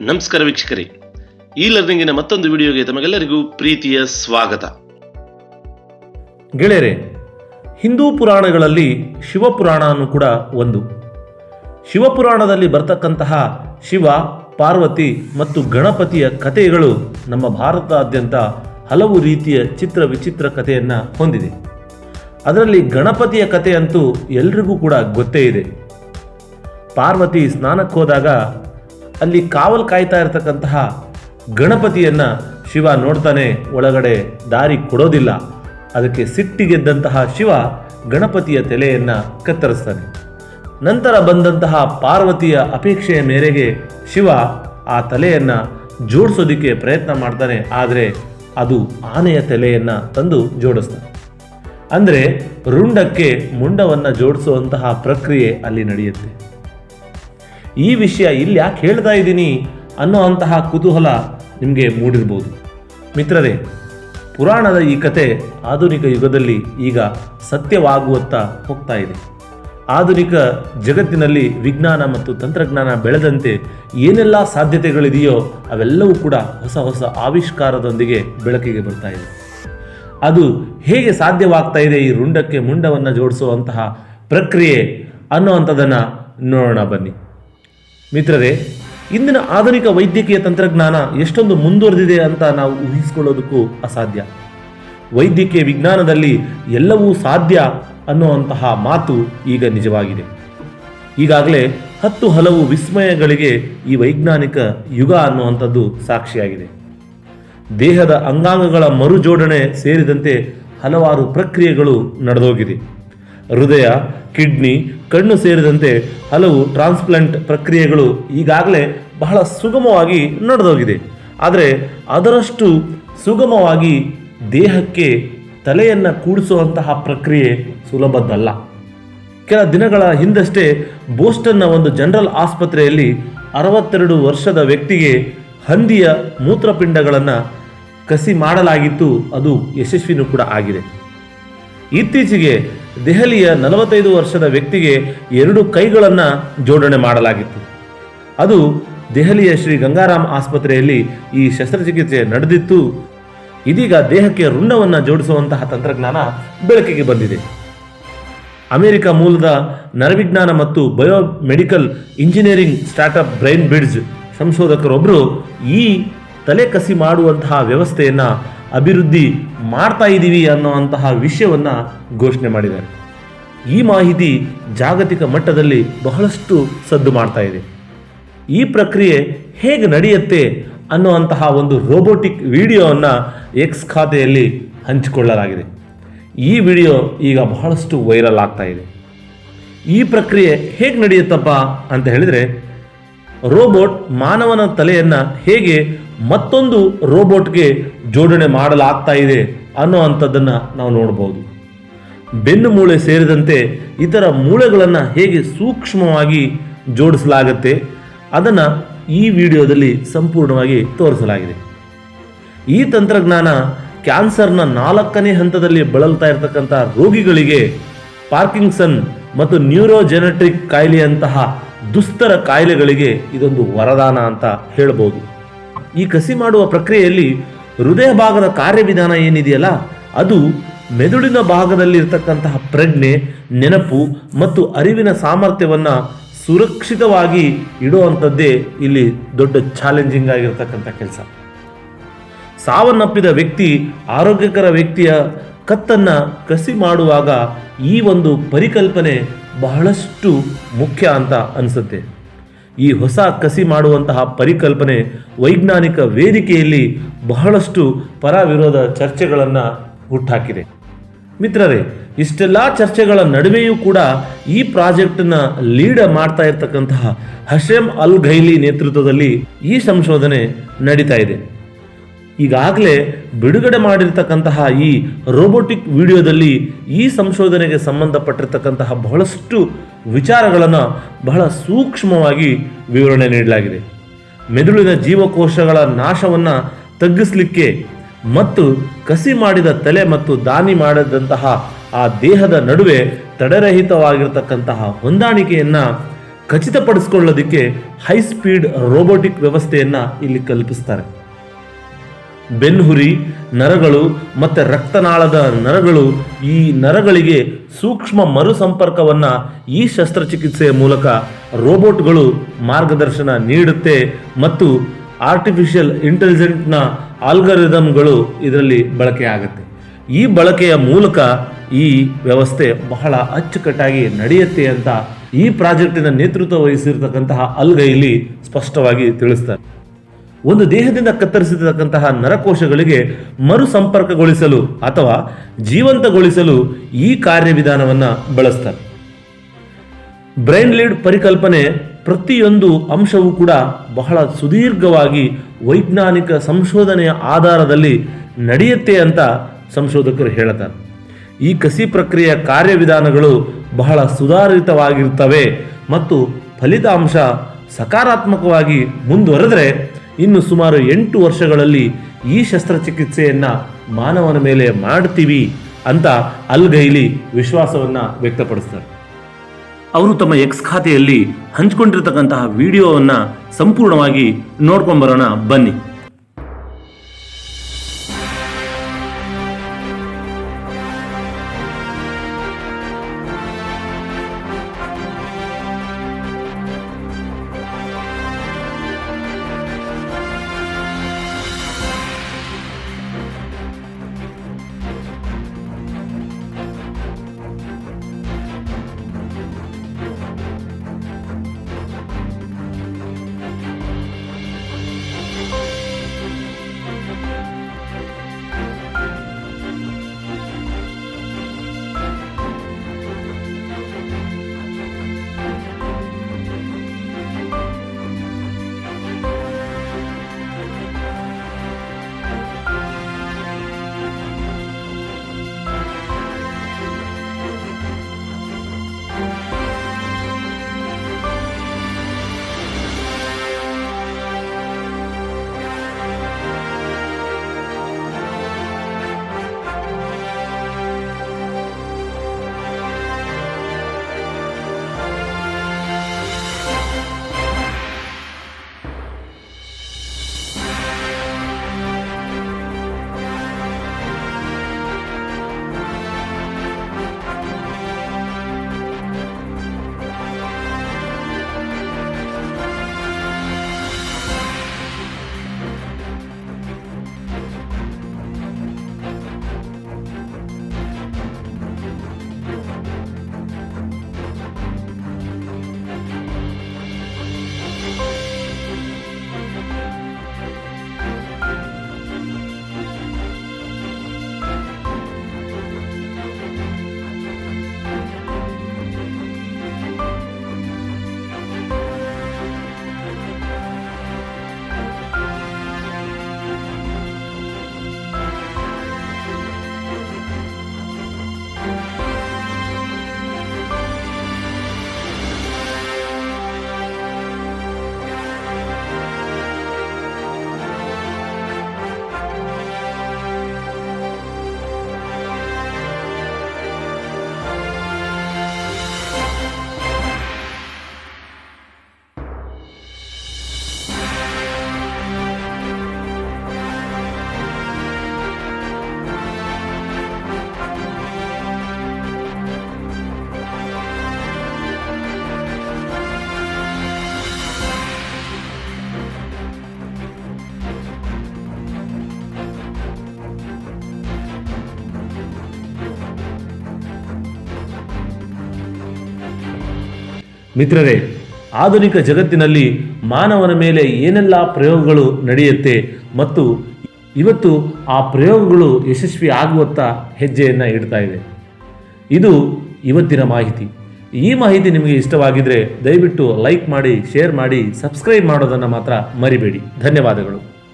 ನಮಸ್ಕಾರ ವೀಕ್ಷಕರೇ. ಈ ಲರ್ನಿಂಗಿನ ಮತ್ತೊಂದು ವಿಡಿಯೋಗೆ ತಮಗೆಲ್ಲರಿಗೂ ಪ್ರೀತಿಯ ಸ್ವಾಗತ. ಗೆಳೆಯರೆ, ಹಿಂದೂ ಪುರಾಣಗಳಲ್ಲಿ ಶಿವಪುರಾಣನೂ ಕೂಡ ಒಂದು. ಶಿವಪುರಾಣದಲ್ಲಿ ಬರ್ತಕ್ಕಂತಹ ಶಿವ, ಪಾರ್ವತಿ ಮತ್ತು ಗಣಪತಿಯ ಕಥೆಗಳು ನಮ್ಮ ಭಾರತಾದ್ಯಂತ ಹಲವು ರೀತಿಯ ಚಿತ್ರ ವಿಚಿತ್ರ ಕಥೆಯನ್ನು ಹೊಂದಿದೆ. ಅದರಲ್ಲಿ ಗಣಪತಿಯ ಕಥೆಯಂತೂ ಎಲ್ರಿಗೂ ಕೂಡ ಗೊತ್ತೇ ಇದೆ. ಪಾರ್ವತಿ ಸ್ನಾನಕ್ಕೆ ಹೋದಾಗ ಅಲ್ಲಿ ಕಾವಲು ಕಾಯ್ತಾ ಇರತಕ್ಕಂತಹ ಗಣಪತಿಯನ್ನ ಶಿವ ನೋಡ್ತಾನೆ, ಒಳಗಡೆ ದಾರಿ ಕೊಡೋದಿಲ್ಲ. ಅದಕ್ಕೆ ಸಿಟ್ಟಿಗೆದ್ದಂತಹ ಶಿವ ಗಣಪತಿಯ ತಲೆಯನ್ನ ಕತ್ತರಿಸ್ತಾನೆ. ನಂತರ ಬಂದಂತಹ ಪಾರ್ವತಿಯ ಅಪೇಕ್ಷೆಯ ಮೇರೆಗೆ ಶಿವ ಆ ತಲೆಯನ್ನ ಜೋಡಿಸೋದಿಕ್ಕೆ ಪ್ರಯತ್ನ ಮಾಡ್ತಾನೆ, ಆದರೆ ಅದು ಆನೆಯ ತಲೆಯನ್ನ ತಂದು ಜೋಡಿಸ್ತಾನೆ. ಅಂದರೆ ರುಂಡಕ್ಕೆ ಮುಂಡವನ್ನು ಜೋಡಿಸುವಂತಹ ಪ್ರಕ್ರಿಯೆ ಅಲ್ಲಿ ನಡೆಯುತ್ತೆ. ಈ ವಿಷಯ ಇಲ್ಲಿ ಯಾಕೆ ಹೇಳ್ತಾ ಇದ್ದೀನಿ ಅನ್ನೋ ಅಂತಹ ಕುತೂಹಲ ನಿಮಗೆ ಮೂಡಿರ್ಬೋದು. ಮಿತ್ರರೇ, ಪುರಾಣದ ಈ ಕತೆ ಆಧುನಿಕ ಯುಗದಲ್ಲಿ ಈಗ ಸತ್ಯವಾಗುವತ್ತ ಹೋಗ್ತಾ ಇದೆ. ಆಧುನಿಕ ಜಗತ್ತಿನಲ್ಲಿ ವಿಜ್ಞಾನ ಮತ್ತು ತಂತ್ರಜ್ಞಾನ ಬೆಳೆದಂತೆ ಏನೆಲ್ಲ ಸಾಧ್ಯತೆಗಳಿದೆಯೋ ಅವೆಲ್ಲವೂ ಕೂಡ ಹೊಸ ಹೊಸ ಆವಿಷ್ಕಾರದೊಂದಿಗೆ ಬೆಳಕಿಗೆ ಬರ್ತಾ ಇದೆ. ಅದು ಹೇಗೆ ಸಾಧ್ಯವಾಗ್ತಾ ಇದೆ ಈ ರುಂಡಕ್ಕೆ ಮುಂಡವನ್ನು ಜೋಡಿಸುವಂತಹ ಪ್ರಕ್ರಿಯೆ ಅನ್ನುವಂಥದ್ದನ್ನು ನೋಡೋಣ ಬನ್ನಿ. ಮಿತ್ರರೇ, ಇಂದಿನ ಆಧುನಿಕ ವೈದ್ಯಕೀಯ ತಂತ್ರಜ್ಞಾನ ಎಷ್ಟೊಂದು ಮುಂದುವರೆದಿದೆ ಅಂತ ನಾವು ಊಹಿಸಿಕೊಳ್ಳೋದಕ್ಕೂ ಅಸಾಧ್ಯ. ವೈದ್ಯಕೀಯ ವಿಜ್ಞಾನದಲ್ಲಿ ಎಲ್ಲವೂ ಸಾಧ್ಯ ಅನ್ನುವಂತಹ ಮಾತು ಈಗ ನಿಜವಾಗಿದೆ. ಈಗಾಗಲೇ ಹತ್ತು ಹಲವು ವಿಸ್ಮಯಗಳಿಗೆ ಈ ವೈಜ್ಞಾನಿಕ ಯುಗ ಅನ್ನುವಂಥದ್ದು ಸಾಕ್ಷಿಯಾಗಿದೆ. ದೇಹದ ಅಂಗಾಂಗಗಳ ಮರುಜೋಡಣೆ ಸೇರಿದಂತೆ ಹಲವಾರು ಪ್ರಕ್ರಿಯೆಗಳು ನಡೆದೋಗಿದೆ. ಹೃದಯ, ಕಿಡ್ನಿ ಕಣ್ಣು ಸೇರಿದಂತೆ ಹಲವು ಟ್ರಾನ್ಸ್ಪ್ಲಾಂಟ್ ಪ್ರಕ್ರಿಯೆಗಳು ಈಗಾಗಲೇ ಬಹಳ ಸುಗಮವಾಗಿ ನಡೆದೋಗಿದೆ. ಆದರೆ ಅದರಷ್ಟು ಸುಗಮವಾಗಿ ದೇಹಕ್ಕೆ ತಲೆಯನ್ನು ಕೂಡಿಸುವಂತಹ ಪ್ರಕ್ರಿಯೆ ಸುಲಭದ್ದಲ್ಲ. ಕೆಲ ದಿನಗಳ ಹಿಂದಷ್ಟೇ ಬೋಸ್ಟನ್ನ ಒಂದು ಜನರಲ್ ಆಸ್ಪತ್ರೆಯಲ್ಲಿ ಅರವತ್ತೆರಡು ವರ್ಷದ ವ್ಯಕ್ತಿಗೆ ಹಂದಿಯ ಮೂತ್ರಪಿಂಡಗಳನ್ನು ಕಸಿ ಮಾಡಲಾಗಿತ್ತು, ಅದು ಯಶಸ್ವಿನೂ ಕೂಡ ಆಗಿದೆ. ಇತ್ತೀಚೆಗೆ ದೆಹಲಿಯ ನಲವತ್ತೈದು ವರ್ಷದ ವ್ಯಕ್ತಿಗೆ ಎರಡು ಕೈಗಳನ್ನು ಜೋಡಣೆ ಮಾಡಲಾಗಿತ್ತು. ಅದು ದೆಹಲಿಯ ಶ್ರೀ ಗಂಗಾರಾಮ್ ಆಸ್ಪತ್ರೆಯಲ್ಲಿ ಈ ಶಸ್ತ್ರಚಿಕಿತ್ಸೆ ನಡೆದಿತ್ತು. ಇದೀಗ ದೇಹಕ್ಕೆ ರುಂಡವನ್ನು ಜೋಡಿಸುವಂತಹ ತಂತ್ರಜ್ಞಾನ ಬೆಳಕಿಗೆ ಬಂದಿದೆ. ಅಮೆರಿಕ ಮೂಲದ ನರವಿಜ್ಞಾನ ಮತ್ತು biomedical engineering startup Brain Bridge ಸಂಶೋಧಕರೊಬ್ಬರು ಈ ತಲೆ ಕಸಿ ಮಾಡುವಂತಹ ವ್ಯವಸ್ಥೆಯನ್ನು ಅಭಿವೃದ್ಧಿ ಮಾಡ್ತಾ ಇದ್ದೀವಿ ಅನ್ನುವಂತಹ ವಿಷಯವನ್ನು ಘೋಷಣೆ ಮಾಡಿದ್ದಾರೆ ಈ ಮಾಹಿತಿ ಜಾಗತಿಕ ಮಟ್ಟದಲ್ಲಿ ಬಹಳಷ್ಟು ಸದ್ದು ಮಾಡ್ತಾ ಇದೆ. ಈ ಪ್ರಕ್ರಿಯೆ ಹೇಗೆ ನಡೆಯುತ್ತೆ ಅನ್ನುವಂತಹ ಒಂದು ರೋಬೋಟಿಕ್ ವಿಡಿಯೋವನ್ನು ಎಕ್ಸ್ ಖಾತೆಯಲ್ಲಿ ಹಂಚಿಕೊಳ್ಳಲಾಗಿದೆ. ಈ ವಿಡಿಯೋ ಈಗ ಬಹಳಷ್ಟು ವೈರಲ್ ಆಗ್ತಾ ಇದೆ. ಈ ಪ್ರಕ್ರಿಯೆ ಹೇಗೆ ನಡೆಯುತ್ತಪ್ಪ ಅಂತ ಹೇಳಿದರೆ ರೋಬೋಟ್ ಮಾನವನ ತಲೆಯನ್ನು ಹೇಗೆ ಮತ್ತೊಂದು ರೋಬೋಟ್ಗೆ ಜೋಡಣೆ ಮಾಡಲಾಗ್ತಾ ಇದೆ ಅನ್ನುವಂಥದ್ದನ್ನು ನಾವು ನೋಡ್ಬೋದು. ಬೆನ್ನು ಮೂಳೆ ಸೇರಿದಂತೆ ಇತರ ಮೂಳೆಗಳನ್ನು ಹೇಗೆ ಸೂಕ್ಷ್ಮವಾಗಿ ಜೋಡಿಸಲಾಗುತ್ತೆ ಅದನ್ನು ಈ ವಿಡಿಯೋದಲ್ಲಿ ಸಂಪೂರ್ಣವಾಗಿ ತೋರಿಸಲಾಗಿದೆ. ಈ ತಂತ್ರಜ್ಞಾನ ಕ್ಯಾನ್ಸರ್ನ ನಾಲ್ಕನೇ ಹಂತದಲ್ಲಿ ಬಳಲ್ತಾ ಇರತಕ್ಕಂಥ ರೋಗಿಗಳಿಗೆ ಪಾರ್ಕಿನ್ಸನ್ ಮತ್ತು ನ್ಯೂರೋಜೆನೆಟ್ರಿಕ್ ಕಾಯಿಲೆಯಂತಹ ದುಸ್ತರ ಕಾಯಿಲೆಗಳಿಗೆ ಇದೊಂದು ವರದಾನ ಅಂತ ಹೇಳ್ಬೋದು. ಈ ಕಸಿ ಮಾಡುವ ಪ್ರಕ್ರಿಯೆಯಲ್ಲಿ ಹೃದಯ ಭಾಗದ ಕಾರ್ಯವಿಧಾನ ಏನಿದೆಯಲ್ಲ, ಅದು ಮೆದುಳಿನ ಭಾಗದಲ್ಲಿರ್ತಕ್ಕಂತಹ ಪ್ರಜ್ಞೆ, ನೆನಪು ಮತ್ತು ಅರಿವಿನ ಸಾಮರ್ಥ್ಯವನ್ನು ಸುರಕ್ಷಿತವಾಗಿ ಇಡುವಂಥದ್ದೇ ಇಲ್ಲಿ ದೊಡ್ಡ ಚಾಲೆಂಜಿಂಗ್ ಆಗಿರ್ತಕ್ಕಂಥ ಕೆಲಸ. ಸಾವನ್ನಪ್ಪಿದ ವ್ಯಕ್ತಿ, ಆರೋಗ್ಯಕರ ವ್ಯಕ್ತಿಯ ಕತ್ತನ್ನ ಕಸಿ ಮಾಡುವಾಗ ಈ ಒಂದು ಪರಿಕಲ್ಪನೆ ಬಹಳಷ್ಟು ಮುಖ್ಯ ಅಂತ ಅನಿಸುತ್ತೆ. ಈ ಹೊಸ ಕಸಿ ಮಾಡುವಂತಹ ಪರಿಕಲ್ಪನೆ ವೈಜ್ಞಾನಿಕ ವೇದಿಕೆಯಲ್ಲಿ ಬಹಳಷ್ಟು ಪರ ವಿರೋಧ ಚರ್ಚೆಗಳನ್ನು ಹುಟ್ಟಾಕಿದೆ ಮಿತ್ರರೇ, ಇಷ್ಟೆಲ್ಲ ಚರ್ಚೆಗಳ ನಡುವೆಯೂ ಕೂಡ ಈ ಪ್ರಾಜೆಕ್ಟ್ನ ಲೀಡ್ ಮಾಡ್ತಾ ಇರ್ತಕ್ಕಂತಹ ಹಶೇಮ್ ಅಲ್ ಘೈಲಿ ನೇತೃತ್ವದಲ್ಲಿ ಈ ಸಂಶೋಧನೆ ನಡೀತಾ ಇದೆ. ಈಗಾಗಲೇ ಬಿಡುಗಡೆ ಮಾಡಿರ್ತಕ್ಕಂತಹ ಈ ರೋಬೋಟಿಕ್ ವಿಡಿಯೋದಲ್ಲಿ ಈ ಸಂಶೋಧನೆಗೆ ಸಂಬಂಧಪಟ್ಟಿರ್ತಕ್ಕಂತಹ ಬಹಳಷ್ಟು ವಿಚಾರಗಳನ್ನು ಬಹಳ ಸೂಕ್ಷ್ಮವಾಗಿ ವಿವರಣೆ ನೀಡಲಾಗಿದೆ. ಮೆದುಳಿನ ಜೀವಕೋಶಗಳ ನಾಶವನ್ನು ತಗ್ಗಿಸಲಿಕ್ಕೆ ಮತ್ತು ಕಸಿ ಮಾಡಿದ ತಲೆ ಮತ್ತು ದಾನಿ ಮಾಡಿದಂತಹ ಆ ದೇಹದ ನಡುವೆ ತಡೆರಹಿತವಾಗಿರ್ತಕ್ಕಂತಹ ಹೊಂದಾಣಿಕೆಯನ್ನು ಖಚಿತಪಡಿಸಿಕೊಳ್ಳೋದಕ್ಕೆ ಹೈ ಸ್ಪೀಡ್ ರೋಬೋಟಿಕ್ ವ್ಯವಸ್ಥೆಯನ್ನು ಇಲ್ಲಿ ಕಲ್ಪಿಸ್ತಾರೆ. ಬೆನ್ಹುರಿ ನರಗಳು ಮತ್ತು ರಕ್ತನಾಳದ ನರಗಳು ಈ ನರಗಳಿಗೆ ಸೂಕ್ಷ್ಮ ಮರುಸಂಪರ್ಕವನ್ನು ಈ ಶಸ್ತ್ರಚಿಕಿತ್ಸೆಯ ಮೂಲಕ ರೋಬೋಟ್ಗಳು ಮಾರ್ಗದರ್ಶನ ನೀಡುತ್ತೆ ಮತ್ತು ಆರ್ಟಿಫಿಷಿಯಲ್ ಇಂಟೆಲಿಜೆಂಟ್ನ ಆಲ್ಗರಿದಮ್ಗಳು ಇದರಲ್ಲಿ ಬಳಕೆ ಆಗುತ್ತೆ. ಈ ಬಳಕೆಯ ಮೂಲಕ ಈ ವ್ಯವಸ್ಥೆ ಬಹಳ ಅಚ್ಚುಕಟ್ಟಾಗಿ ನಡೆಯುತ್ತೆ ಅಂತ ಈ ಪ್ರಾಜೆಕ್ಟಿನ ನೇತೃತ್ವ ವಹಿಸಿರ್ತಕ್ಕಂತಹ ಅಲ್ಗೈಲಿ ಸ್ಪಷ್ಟವಾಗಿ ತಿಳಿಸ್ತಾರೆ. ಒಂದು ದೇಹದಿಂದ ಕತ್ತರಿಸಿರತಕ್ಕಂತಹ ನರಕೋಶಗಳಿಗೆ ಮರು ಸಂಪರ್ಕಗೊಳಿಸಲು ಅಥವಾ ಜೀವಂತಗೊಳಿಸಲು ಈ ಕಾರ್ಯವಿಧಾನವನ್ನು ಬಳಸ್ತಾರೆ. ಬ್ರೈನ್ ಲೀಡ್ ಪರಿಕಲ್ಪನೆ ಪ್ರತಿಯೊಂದು ಅಂಶವೂ ಕೂಡ ಬಹಳ ಸುದೀರ್ಘವಾಗಿ ವೈಜ್ಞಾನಿಕ ಸಂಶೋಧನೆಯ ಆಧಾರದಲ್ಲಿ ನಡೆಯುತ್ತೆ ಅಂತ ಸಂಶೋಧಕರು ಹೇಳ್ತಾರೆ ಈ ಕಸಿ ಪ್ರಕ್ರಿಯೆಯ ಕಾರ್ಯವಿಧಾನಗಳು ಬಹಳ ಸುಧಾರಿತವಾಗಿರ್ತವೆ ಮತ್ತು ಫಲಿತಾಂಶ ಸಕಾರಾತ್ಮಕವಾಗಿ ಮುಂದುವರೆದರೆ ಇನ್ನು ಸುಮಾರು ಎಂಟು ವರ್ಷಗಳಲ್ಲಿ ಈ ಶಸ್ತ್ರಚಿಕಿತ್ಸೆಯನ್ನು ಮಾನವನ ಮೇಲೆ ಮಾಡ್ತೀವಿ ಅಂತ ಅಲ್ ಗೈಲಿ ವಿಶ್ವಾಸವನ್ನು ವ್ಯಕ್ತಪಡಿಸ್ತಾರೆ. ಅವರು ತಮ್ಮ ಎಕ್ಸ್ ಖಾತೆಯಲ್ಲಿ ಹಂಚಿಕೊಂಡಿರ್ತಕ್ಕಂತಹ ವಿಡಿಯೋವನ್ನು ಸಂಪೂರ್ಣವಾಗಿ ನೋಡ್ಕೊಂಬರೋಣ ಬನ್ನಿ. ಮಿತ್ರರೇ, ಆಧುನಿಕ ಜಗತ್ತಿನಲ್ಲಿ ಮಾನವನ ಮೇಲೆ ಏನೆಲ್ಲ ಪ್ರಯೋಗಗಳು ನಡೆಯುತ್ತೆ ಮತ್ತು ಇವತ್ತು ಆ ಪ್ರಯೋಗಗಳು ಯಶಸ್ವಿ ಆಗುವತ್ತ ಹೆಜ್ಜೆಯನ್ನು ಇಡ್ತಾ ಇದೆ. ಇದು ಇವತ್ತಿನ ಮಾಹಿತಿ. ಈ ಮಾಹಿತಿ ನಿಮಗೆ ಇಷ್ಟವಾಗಿದ್ದರೆ ದಯವಿಟ್ಟು ಲೈಕ್ ಮಾಡಿ, ಶೇರ್ ಮಾಡಿ, ಸಬ್ಸ್ಕ್ರೈಬ್ ಮಾಡೋದನ್ನು ಮಾತ್ರ ಮರಿಬೇಡಿ. ಧನ್ಯವಾದಗಳು.